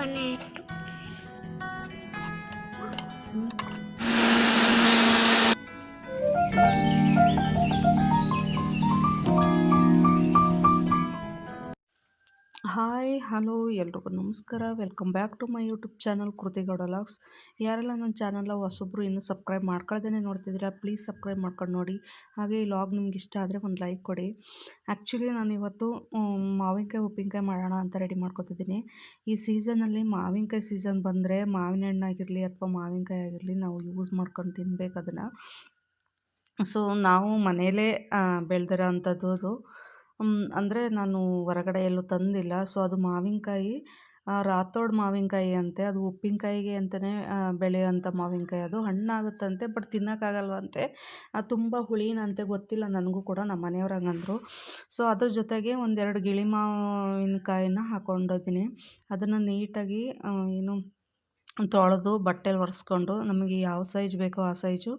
பண்ணேன் hi, hello ಎಲ್ರಿಗೂ ನಮಸ್ಕಾರ. Welcome back to my YouTube channel Kriti Gowda logs. ಯಾರೆಲ್ಲ ನನ್ನ ಚಾನಲ್ನ ಹೊಸೊಬ್ರು ಇನ್ನೂ ಸಬ್ಸ್ಕ್ರೈಬ್ ಮಾಡ್ಕೊಳ್ದೇ ನೋಡ್ತಿದ್ದೀರಾ, ಪ್ಲೀಸ್ ಸಬ್ಸ್ಕ್ರೈಬ್ ಮಾಡ್ಕೊಂಡು ನೋಡಿ. ಹಾಗೆ ಈ ಲಾಗ್ ನಿಮ್ಗೆ ಇಷ್ಟ ಆದರೆ ಒಂದು ಲೈಕ್ ಕೊಡಿ. ಆ್ಯಕ್ಚುಲಿ ನಾನು ಇವತ್ತು ಮಾವಿನಕಾಯಿ, ಉಪ್ಪಿನಕಾಯಿ ಮಾಡೋಣ ಅಂತ ರೆಡಿ ಮಾಡ್ಕೊತಿದ್ದೀನಿ. ಈ ಸೀಸನಲ್ಲಿ ಮಾವಿನಕಾಯಿ ಸೀಸನ್ ಬಂದರೆ ಮಾವಿನ ಹಣ್ಣಾಗಿರಲಿ ಅಥವಾ ಮಾವಿನಕಾಯಿ ಆಗಿರಲಿ ನಾವು ಯೂಸ್ ಮಾಡ್ಕೊಂಡು ತಿನ್ಬೇಕು ಅದನ್ನು. ಸೊ, ನಾವು ಮನೆಯಲ್ಲೇ ಬೆಳೆದಿರೋ ಅಂಥದ್ದು ಅದು. ಅಂದರೆ ನಾನು ಹೊರಗಡೆ ಎಲ್ಲೂ ತಂದಿಲ್ಲ. ಸೊ, ಅದು ಮಾವಿನಕಾಯಿ ರಾತೋಡ್ ಮಾವಿನಕಾಯಿ ಅಂತೆ. ಅದು ಉಪ್ಪಿನಕಾಯಿಗೆ ಅಂತಲೇ ಬೆಳೆಯೋಂಥ ಮಾವಿನಕಾಯಿ. ಅದು ಹಣ್ಣಾಗುತ್ತಂತೆ, ಬಟ್ ತಿನ್ನೋಕ್ಕಾಗಲ್ವಂತೆ ಅದು ತುಂಬ ಹುಳಿನಂತೆ, ಗೊತ್ತಿಲ್ಲ. ನನಗೂ ಕೂಡ ನಮ್ಮ ಮನೆಯವ್ರು ಹಂಗಂದ್ರು. ಸೊ, ಅದ್ರ ಜೊತೆಗೆ ಒಂದೆರಡು ಗಿಳಿ ಮಾವಿನಕಾಯಿನ ಹಾಕ್ಕೊಂಡಿದ್ದೀನಿ ಅದನ್ನು ನೀಟಾಗಿ ಏನು ತೊಳೆದು ಬಟ್ಟೆಲಿ ಒರೆಸ್ಕೊಂಡು ನಮಗೆ ಯಾವ ಸೈಜ್ ಬೇಕೋ ಆ ಸೈಜು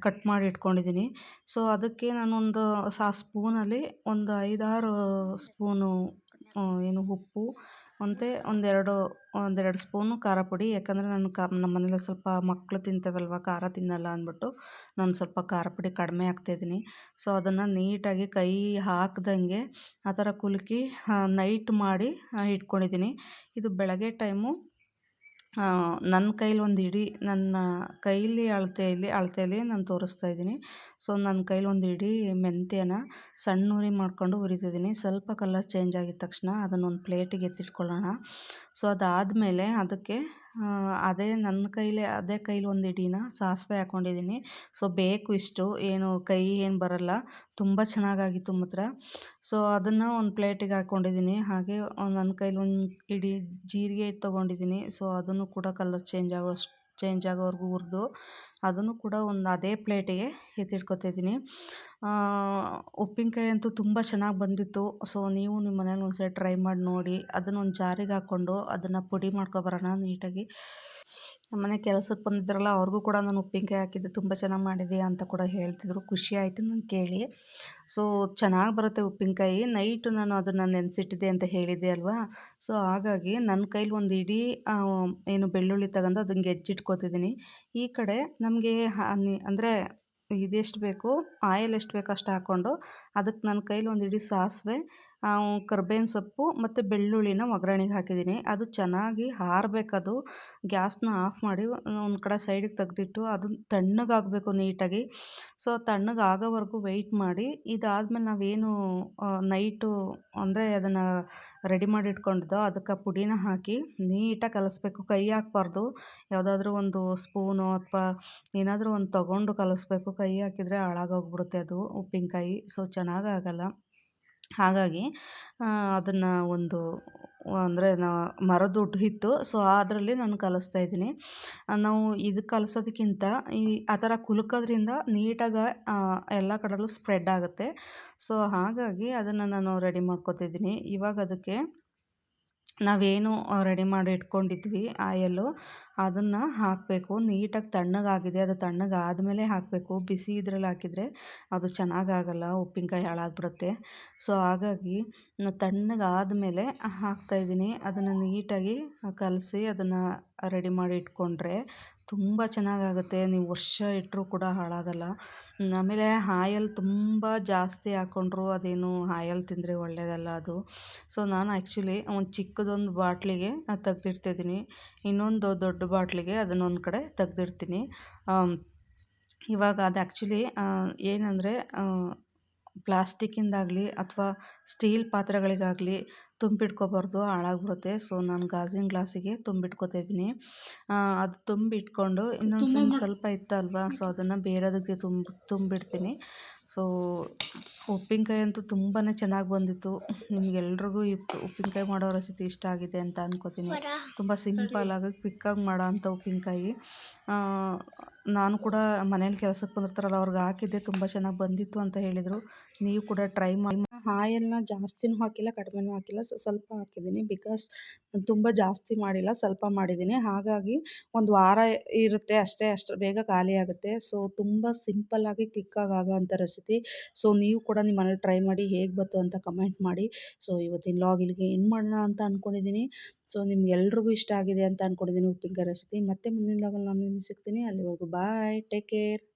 ಕಟ್ ಮಾಡಿ ಇಟ್ಕೊಂಡಿದ್ದೀನಿ ಸೊ ಅದಕ್ಕೆ ನಾನೊಂದು ಸಾ ಸ್ಪೂನಲ್ಲಿ ಒಂದು ಐದಾರು ಸ್ಪೂನು ಆ, ಏನು ಉಪ್ಪು ಮತ್ತು ಒಂದೆರಡು ಒಂದೆರಡು ಸ್ಪೂನು ಖಾರ ಪುಡಿ. ಯಾಕಂದರೆ ನಾನು ಕ ನಮ್ಮ ಮನೇಲಿ ಸ್ವಲ್ಪ ಮಕ್ಕಳು ತಿಂತವಲ್ವ ಖಾರ ತಿನ್ನಲ್ಲ ಅಂದ್ಬಿಟ್ಟು ನಾನು ಸ್ವಲ್ಪ ಖಾರ ಪುಡಿ ಕಡಿಮೆ ಹಾಕ್ತಾಯಿದ್ದೀನಿ ಸೊ ಅದನ್ನು ನೀಟಾಗಿ ಕೈ ಹಾಕ್ದಂಗೆ ಆ ಥರ ಕುಲುಕಿ ನೈಟ್ ಮಾಡಿ ಇಟ್ಕೊಂಡಿದ್ದೀನಿ ಇದು ಬೆಳಗ್ಗೆ ಟೈಮು ನನ್ನ ಕೈಲಿ ಒಂದು ಇಡೀ, ನನ್ನ ಕೈಲಿ ಅಳತೆಯಲ್ಲಿ ಅಳತೆಯಲ್ಲಿ ನಾನು ತೋರಿಸ್ತಾ ಇದ್ದೀನಿ. ಸೊ ನನ್ನ ಕೈಲಿ ಒಂದು ಇಡೀ ಮೆಂತ್ಯನ ಸಣ್ಣ ಉರಿ ಮಾಡಿಕೊಂಡು ಹುರಿತಿದ್ದೀನಿ. ಸ್ವಲ್ಪ ಕಲರ್ ಚೇಂಜ್ ಆಗಿದ ತಕ್ಷಣ ಅದನ್ನೊಂದು ಪ್ಲೇಟಿಗೆ ಎತ್ತಿಟ್ಕೊಳ್ಳೋಣ. ಸೊ ಅದಾದಮೇಲೆ ಅದಕ್ಕೆ ಅದೇ ನನ್ನ ಕೈಲೇ, ಅದೇ ಕೈಲಿ ಒಂದು ಇಡೀನ ಸಾಸಿವೆ ಹಾಕ್ಕೊಂಡಿದ್ದೀನಿ ಸೊ ಬೇಕು ಇಷ್ಟು, ಏನು ಕೈ ಏನು ಬರಲ್ಲ, ತುಂಬ ಚೆನ್ನಾಗಾಗಿತ್ತು ಮಾತ್ರ. ಸೊ ಅದನ್ನು ಒಂದು ಪ್ಲೇಟಿಗೆ ಹಾಕ್ಕೊಂಡಿದ್ದೀನಿ ಹಾಗೆ, ನನ್ನ ಕೈಲಿ ಒಂದು ಇಡೀ ಜೀರಿಗೆ ತೊಗೊಂಡಿದ್ದೀನಿ. ಸೊ ಅದನ್ನು ಕೂಡ ಕಲರ್ ಚೇಂಜ್ ಆಗೋ ಚೇಂಜ್ ಆಗೋವರೆಗೂ ಹುರಿದು ಅದನ್ನು ಕೂಡ ಒಂದು ಅದೇ ಪ್ಲೇಟಿಗೆ ಎತ್ತಿಟ್ಕೊತಿದ್ದೀನಿ ಉಪ್ಪಿನಕಾಯಿ ಅಂತೂ ತುಂಬ ಚೆನ್ನಾಗಿ ಬಂದಿತ್ತು. ಸೊ ನೀವು ನಿಮ್ಮ ಮನೇಲಿ ಒಂದ್ಸರಿ ಟ್ರೈ ಮಾಡಿ ನೋಡಿ. ಅದನ್ನು ಒಂದು ಜಾರಿಗೆ ಹಾಕ್ಕೊಂಡು ಅದನ್ನು ಪುಡಿ ಮಾಡ್ಕೊಬರೋಣ ನೀಟಾಗಿ. ನಮ್ಮನೆ ಕೆಲಸಕ್ಕೆ ಬಂದಿದ್ರಲ್ಲ, ಅವ್ರಿಗೂ ಕೂಡ ನಾನು ಉಪ್ಪಿನಕಾಯಿ ಹಾಕಿದ್ದೆ ತುಂಬ ಚೆನ್ನಾಗಿ ಮಾಡಿದೆ ಅಂತ ಕೂಡ ಹೇಳ್ತಿದ್ರು. ಖುಷಿ ಆಯಿತು ನಾನು ಕೇಳಿ. ಸೊ ಚೆನ್ನಾಗಿ ಬರುತ್ತೆ ಉಪ್ಪಿನಕಾಯಿ. ನೈಟು ನಾನು ಅದನ್ನು ನೆನೆಸಿಟ್ಟಿದ್ದೆ ಅಂತ ಹೇಳಿದ್ದೆ ಅಲ್ವಾ? ಸೊ ಹಾಗಾಗಿ ನನ್ನ ಕೈಲಿ ಒಂದು ಇಡೀ ಏನು ಬೆಳ್ಳುಳ್ಳಿ ತಗೊಂಡು ಅದನ್ನು ಗೆಜ್ಜಿಟ್ಕೊತಿದ್ದೀನಿ ಈ ಕಡೆ ನಮಗೆ ಅಂದರೆ ಇದೆಷ್ಟು ಬೇಕು, ಆಯಿಲ್ ಎಷ್ಟು ಬೇಕು ಅಷ್ಟು ಹಾಕ್ಕೊಂಡು ಅದಕ್ಕೆ ನನ್ನ ಕೈಲಿ ಒಂದು ಇಡೀ ಸಾಸಿವೆ ಕರ್ಬೇವಿನ ಸೊಪ್ಪು ಮತ್ತು ಬೆಳ್ಳುಳ್ಳಿನ ಒಗ್ಗರಣೆಗೆ ಹಾಕಿದ್ದೀನಿ. ಅದು ಚೆನ್ನಾಗಿ ಹಾರಬೇಕದು ಗ್ಯಾಸ್ನ ಆಫ್ ಮಾಡಿ ಒಂದು ಕಡೆ ಸೈಡಿಗೆ ತೆಗೆದಿಟ್ಟು ಅದು ತಣ್ಣಗಾಗಬೇಕು ನೀಟಾಗಿ. ಸೊ ತಣ್ಣಗೆ ಆಗೋವರೆಗೂ ವೆಯ್ಟ್ ಮಾಡಿ. ಇದಾದಮೇಲೆ ನಾವೇನು ನೈಟು ಅಂದರೆ ಅದನ್ನು ರೆಡಿ ಮಾಡಿ ಇಟ್ಕೊಂಡಿದ್ದೋ ಅದಕ್ಕೆ ಪುಡಿನ ಹಾಕಿ ನೀಟಾಗಿ ಕಲಿಸ್ಬೇಕು. ಕೈ ಹಾಕ್ಬಾರ್ದು. ಯಾವುದಾದ್ರೂ ಒಂದು ಸ್ಪೂನು ಅಥವಾ ಏನಾದರೂ ಒಂದು ತೊಗೊಂಡು ಕಲಿಸ್ಬೇಕು. ಕೈ ಹಾಕಿದರೆ ಹಾಳಾಗೋಗ್ಬಿಡುತ್ತೆ ಅದು ಉಪ್ಪಿನಕಾಯಿ. ಸೊ ಚೆನ್ನಾಗಾಗಲ್ಲ ಹಾಗಾಗಿ ಅದನ್ನು ಒಂದು, ಅಂದರೆ ನಾ ಮರದೊಟ್ಟು ಇತ್ತು ಸೊ ಅದರಲ್ಲಿ ನಾನು ಕಲಿಸ್ತಾ ಇದ್ದೀನಿ. ನಾವು ಇದು ಕಲಸೋದಕ್ಕಿಂತ ಈ, ಆ ಥರ ಕುಲುಕೋದ್ರಿಂದ ನೀಟಾಗಿ ಎಲ್ಲ ಕಡೆಯಲ್ಲೂ ಸ್ಪ್ರೆಡ್ ಆಗುತ್ತೆ. ಸೊ ಹಾಗಾಗಿ ಅದನ್ನು ನಾನು ರೆಡಿ ಮಾಡ್ಕೊತಿದ್ದೀನಿ. ಇವಾಗ ಅದಕ್ಕೆ ನಾವೇನು ರೆಡಿ ಮಾಡಿ ಇಟ್ಕೊಂಡಿದ್ವಿ ಆಯಲ್ಲು ಅದನ್ನು ಹಾಕಬೇಕು. ನೀಟಾಗಿ ತಣ್ಣಗಾಗಿದೆ. ಅದು ತಣ್ಣಗಾದಮೇಲೆ ಹಾಕಬೇಕು. ಬಿಸಿ ಇದ್ರಲ್ಲಿ ಹಾಕಿದರೆ ಅದು ಚೆನ್ನಾಗಾಗಲ್ಲ. ಉಪ್ಪಿನಕಾಯಿ ಹಾಳಾಗ್ಬಿಡುತ್ತೆ. ಸೊ ಹಾಗಾಗಿ ತಣ್ಣಗಾದಮೇಲೆ ಹಾಕ್ತಾಯಿದ್ದೀನಿ ಅದನ್ನು ನೀಟಾಗಿ ಕಲಸಿ, ಅದನ್ನು ರೆಡಿ ಮಾಡಿ ಇಟ್ಕೊಂಡ್ರೆ ತುಂಬ ಚೆನ್ನಾಗಾಗುತ್ತೆ. ನೀವು ವರ್ಷ ಇಟ್ಟರೂ ಕೂಡ ಹಾಳಾಗಲ್ಲ. ಆಮೇಲೆ ಆಯಲ್ ತುಂಬ ಜಾಸ್ತಿ ಹಾಕ್ಕೊಂಡ್ರು ಅದೇನು ಆಯಲ್ ತಿಂದರೆ ಒಳ್ಳೆಯದಲ್ಲ ಅದು. ಸೊ, ನಾನು ಆ್ಯಕ್ಚುಲಿ ಒಂದು ಚಿಕ್ಕದೊಂದು ಬಾಟ್ಲಿಗೆ ತೆಗ್ದಿಡ್ತಿದ್ದೀನಿ ಇನ್ನೊಂದು ದೊಡ್ಡ ಬಾಟ್ಲಿಗೆ ಅದನ್ನೊಂದು ಕಡೆ ತೆಗ್ದಿಡ್ತೀನಿ. ಇವಾಗ ಅದು ಆ್ಯಕ್ಚುಲಿ ಏನಂದರೆ ಪ್ಲಾಸ್ಟಿಕ್ಕಿಂದಾಗಲಿ ಅಥವಾ ಸ್ಟೀಲ್ ಪಾತ್ರೆಗಳಿಗಾಗಲಿ ತುಂಬಿಟ್ಕೋಬಾರ್ದು ಹಾಳಾಗ್ಬಿಡುತ್ತೆ. ಸೊ ನಾನು ಗಾಜಿನ ಗ್ಲಾಸಿಗೆ ತುಂಬಿಟ್ಕೋತಾ ಇದ್ದೀನಿ. ಅದು ತುಂಬಿಟ್ಕೊಂಡು ಇನ್ನೊಂದು ಸ್ವಲ್ಪ ಸ್ವಲ್ಪ ಇತ್ತಲ್ವಾ ಸೊ ಅದನ್ನು ಬೇರೆದಕ್ಕೆ ತುಂಬ ತುಂಬಿಡ್ತೀನಿ. ಸೊ ಉಪ್ಪಿನಕಾಯಿ ಅಂತೂ ತುಂಬಾ ಚೆನ್ನಾಗಿ ಬಂದಿತ್ತು. ನಿಮಗೆಲ್ರಿಗೂ ಈ ಉಪ್ಪಿನಕಾಯಿ ಮಾಡೋ ರೆಸಿಪಿ ಇಷ್ಟ ಆಗಿದೆ ಅಂತ ಅನ್ಕೋತೀನಿ. ತುಂಬ ಸಿಂಪಲ್ಲಾಗಿ ಕ್ವಿಕ್ಕಾಗಿ ಮಾಡೋ ಅಂಥ ಉಪ್ಪಿನಕಾಯಿ. ನಾನು ಕೂಡ ಮನೇಲಿ ಕೆಲಸಕ್ಕೆ ಬಂದಿರ್ತಾರಲ್ಲ, ಅವ್ರಿಗೆ ಹಾಕಿದ್ದೆ, ತುಂಬ ಚೆನ್ನಾಗಿ ಬಂದಿತ್ತು ಅಂತ ಹೇಳಿದರು. ನೀವು ಕೂಡ ಟ್ರೈ ಮಾಡಿ ಆಯಲ್ನ ಜಾಸ್ತಿನೂ ಹಾಕಿಲ್ಲ, ಕಡಿಮೆನೂ ಹಾಕಿಲ್ಲ. ಸ್ವಲ್ಪ ಹಾಕಿದ್ದೀನಿ. ಬಿಕಾಸ್ ತುಂಬ ಜಾಸ್ತಿ ಮಾಡಿಲ್ಲ, ಸ್ವಲ್ಪ ಮಾಡಿದ್ದೀನಿ. ಹಾಗಾಗಿ ಒಂದು ವಾರ ಇರುತ್ತೆ ಅಷ್ಟೇ, ಅಷ್ಟು ಬೇಗ ಖಾಲಿ ಆಗುತ್ತೆ. ಸೊ, ತುಂಬ ಸಿಂಪಲ್ಲಾಗಿ ಕ್ವಿಕ್ಕಾಗಿ ಆಗೋವಂಥ ರೆಸಿಪಿ. ಸೊ, ನೀವು ಕೂಡ ನಿಮ್ಮ ಮನೇಲಿ ಟ್ರೈ ಮಾಡಿ ಹೇಗೆ ಬಂತು ಅಂತ ಕಮೆಂಟ್ ಮಾಡಿ. ಸೊ, ಇವತ್ತಿನ ಲಾಗ್ ಇಲ್ಲಿಗೆ ಎಂಡ್ ಮಾಡೋಣ ಅಂತ ಅಂದ್ಕೊಂಡಿದ್ದೀನಿ ಸೊ ನಿಮ್ಗೆಲ್ರಿಗೂ ಇಷ್ಟ ಆಗಿದೆ ಅಂತ ಅಂದ್ಕೊಂಡಿದ್ದೀನಿ ಉಪ್ಪಿನಕಾಯಿ ರೆಸಿಪಿ. ಮತ್ತೆ ಮುಂದಿನ ಲಾಗಲ್ಲಿ ನಾನು ಸಿಗ್ತೀನಿ. ಅಲ್ಲಿವರೆಗೂ ಬಾಯ್, ಟೇಕ್ ಕೇರ್.